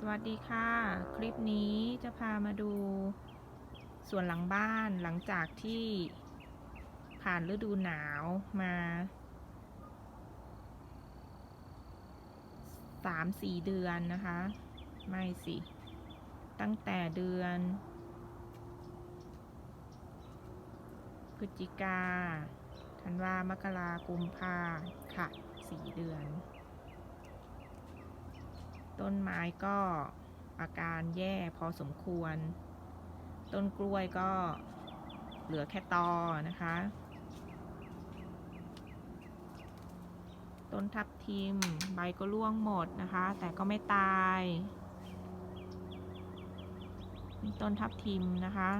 สวัสดีค่ะ คลิปนี้จะพามาดูส่วนหลังบ้านหลังจากที่ผ่านฤดูหนาวมาสามสี่เดือนนะคะ ไม่สิ ตั้งแต่เดือนพฤศจิกาธันวามกรากุมภาค่ะสี่เดือน ต้นไม้ก็อาการแย่พอสมควร ต้นกล้วยก็เหลือแค่ตอนะคะ ต้นทับทิมใบก็ร่วงหมดนะคะ แต่ก็ไม่ตายมีต้นทับทิมนะคะ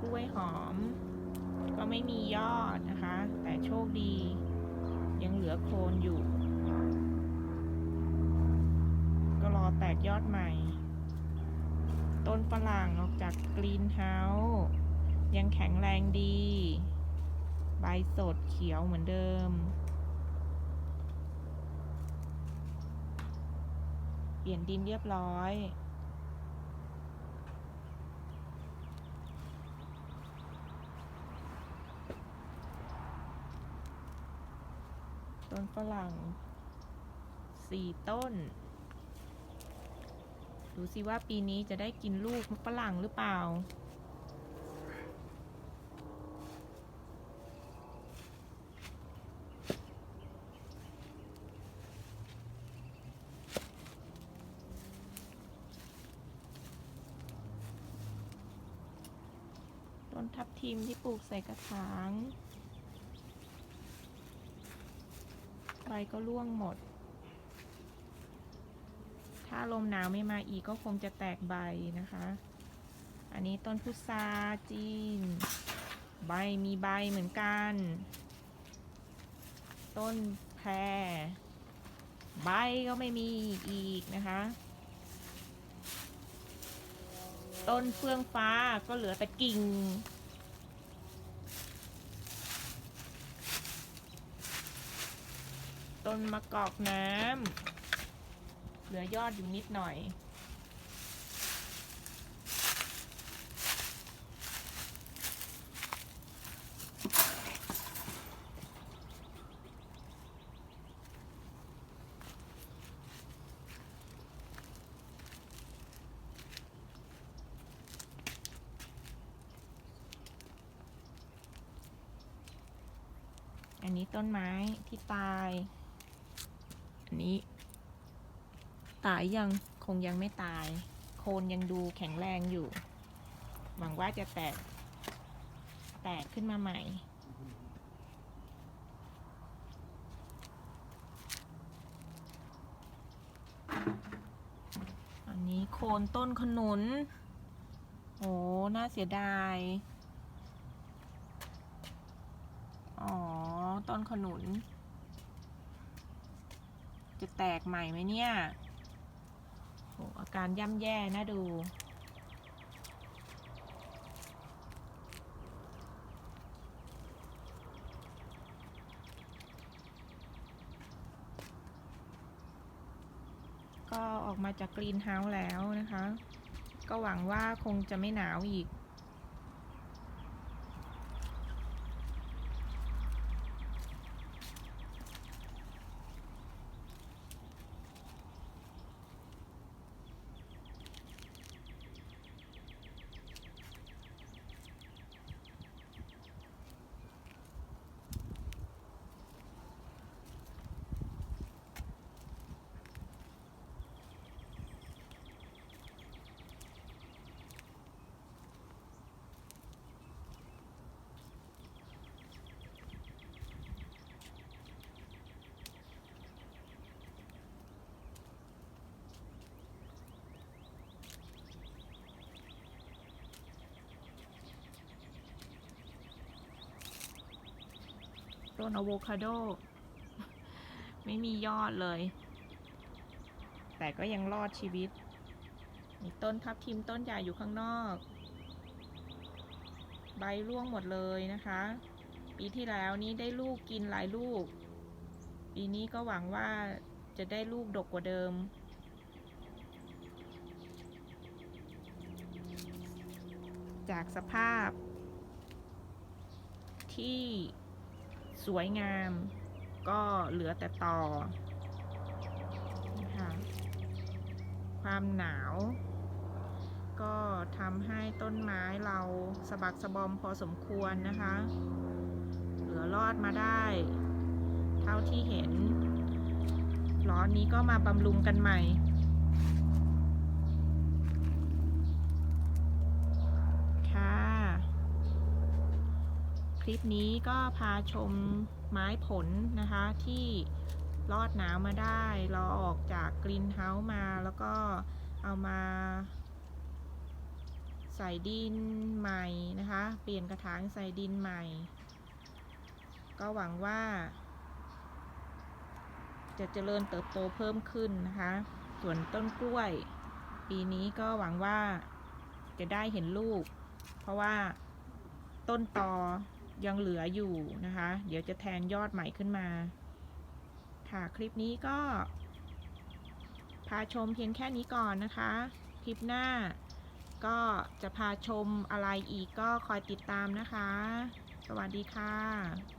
กล้วยหอม ก็ไม่มียอดนะคะ แต่โชคดี ยังเหลือโคนอยู่ ก็รอแตกยอดใหม่ ต้นฝรั่งออกจากกรีนเฮาส์ยังแข็งแรงดี ใบสดเขียวเหมือนเดิม เปลี่ยนดินเรียบร้อย ต้นฝรั่งสี่ต้น ดูสิว่าปีนี้จะได้กินลูกฝรั่งหรือเปล่า ต้นทับทิมที่ปลูกใส่กระถาง ใบก็ร่วงหมด ถ้าลมหนาวไม่มาอีกก็คงจะแตกใบนะคะ อันนี้ต้นพุทราจีน ใบมีใบเหมือนกัน ต้นแพรใบก็ไม่มีอีกนะคะ ต้นเฟื่องฟ้าก็เหลือแต่กิ่ง ต้นมะกอกน้ำเหลือยอดอยู่นิดหน่อย อันนี้ต้นไม้ที่ตาย อันนี้ ตายยังคงยังไม่ตาย โคนยังดูแข็งแรงอยู่ หวังว่าจะแตก แตกขึ้นมาใหม่ อันนี้โคนต้นขนุน โอ้น่าเสียดาย อ๋อ ต้นขนุน จะแตกใหม่ไหมเนี่ยโหอาการย่ำแย่นะดู ก็ออกมาจากกรีนเฮาส์แล้วนะคะ ก็หวังว่าคงจะไม่หนาวอีก ต้นอะโวคาโด ไม่มียอดเลย แต่ก็ยังรอดชีวิต มีต้นทับทิมต้นใหญ่อยู่ข้างนอก ใบร่วงหมดเลยนะคะ ปีที่แล้วนี้ได้ลูกกินหลายลูก ปีนี้ก็หวังว่าจะได้ลูกดกกว่าเดิมจากสภาพที่ สวยงาม ก็เหลือแต่ต่อนะคะความหนาว ก็ทำให้ต้นไม้เราสะบักสะบอมพอสมควรนะคะ เหลือรอดมาได้ เท่าที่เห็นร้อนนี้ก็มาบำรุงกันใหม่ ค่ะ ค ลิปนี้ก็พาชมไม้ผลนะคะที่รอดหนาวมาได้รอออกจากกรีนเฮาส์มาแล้วก็เอามาใส่ดินใหม่นะคะ เปลี่ยนกระถางใส่ดินใหม่ ก็หวังว่า จะเจริญเติบโตเพิ่มขึ้นนะคะ ส่วนต้นกล้วย ปีนี้ก็หวังว่าจะได้เห็นลูก เพราะว่าต้นตอ ยังเหลืออยู่นะคะ เดี๋ยวจะแทนยอดใหม่ขึ้นมา ค่ะคลิปนี้ก็ พาชมเพียงแค่นี้ก่อนนะคะ คลิปหน้าก็จะพาชมอะไรอีกก็คอยติดตามนะคะ สวัสดีค่ะ